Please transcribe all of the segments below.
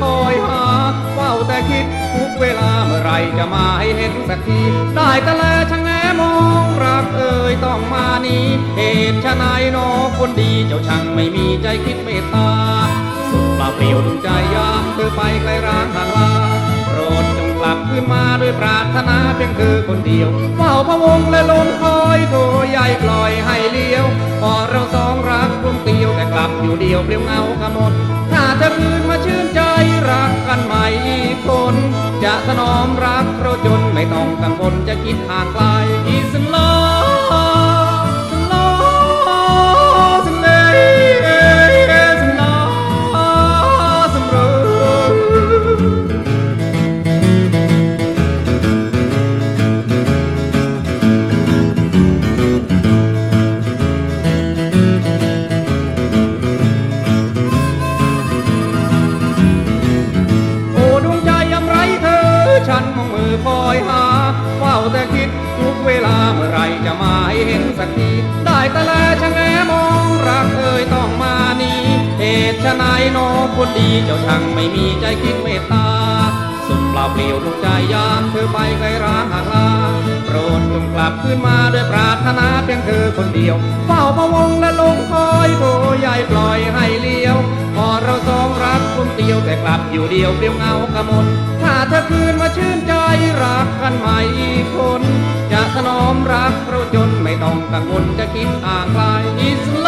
คอยหาเฝ้าแต่คิดทุกเวลาเมื่อไรจะมาให้เห็นสักทีได้แต่แลชะแงมองรักเอ่ยต้องมานี้เหตุชะนายนอคนดีเจ้าช่างไม่มีใจคิดเมตตา สุดเปล่าเปลี่ยวดวงใจยามเธอไปไกลร้างห่างลาโปรดจงกลับขึ้นมาด้วยปรารถนาเพียงเธอคนเดียวเฝ้าพะวงและลมคอยโถใหญ่ปล่อยให้เลี้ยวพอเราสองรักร่วมเตียวแต่กลับอยู่เดียวเปลี่ยวเงากระมดถ้าจะคืน รักกันใหม่คนจะถนอมรักเราจนไม่ต้องกังวลจะคิดห่างไกลที่สลอ เวลาเมื่อไรจะมาให้เห็นสักทีได้แต่แลชะแงมองรักเอ่ยต้องมานี้เหตุชะนายโนคนดีเจ้าช่างไม่มีใจคิดเมตตา สุดเปล่าเปลี่ยวดวงใจยามเธอไปไกลร้างห่างลาโปรดจงกลับคืนมาด้วยปรารถนาเพียงเธอคนเดียวเฝ้าพะวงและลงคอยโทใหญ่ปล่อยให้เลี้ยวพอเราสองรักกลุ่มเตียวแต่กลับอยู่เดียวเปลี่ยวเงากระมนถ้าเธอคืนมาชื่นใจรักกันใหม่อีกคน อมรักเราจนไม่ต้องกังวลจะคิดอ่างไกลอิสลา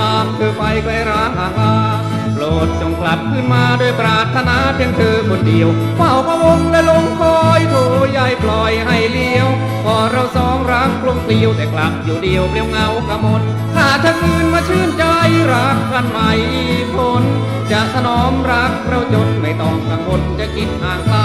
ยามเธอไปไกลร้างห่าโปรดจงกลับขึ้นมาด้วยปรารถนาเพียงเธอคนเดียวเฝ้าพระวงและลงคอยโทใหญ่ปล่อยให้เลี้ยว พอเราสองรักกลมเกลียวแต่กลับอยู่เดียวเปลี่ยวเงากระมนถ้าเธอคืนมาชื่นใจรักกันใหม่อีกคนจะถนอมรักเราจนไม่ต้องกังวลจะคิดห่างไกล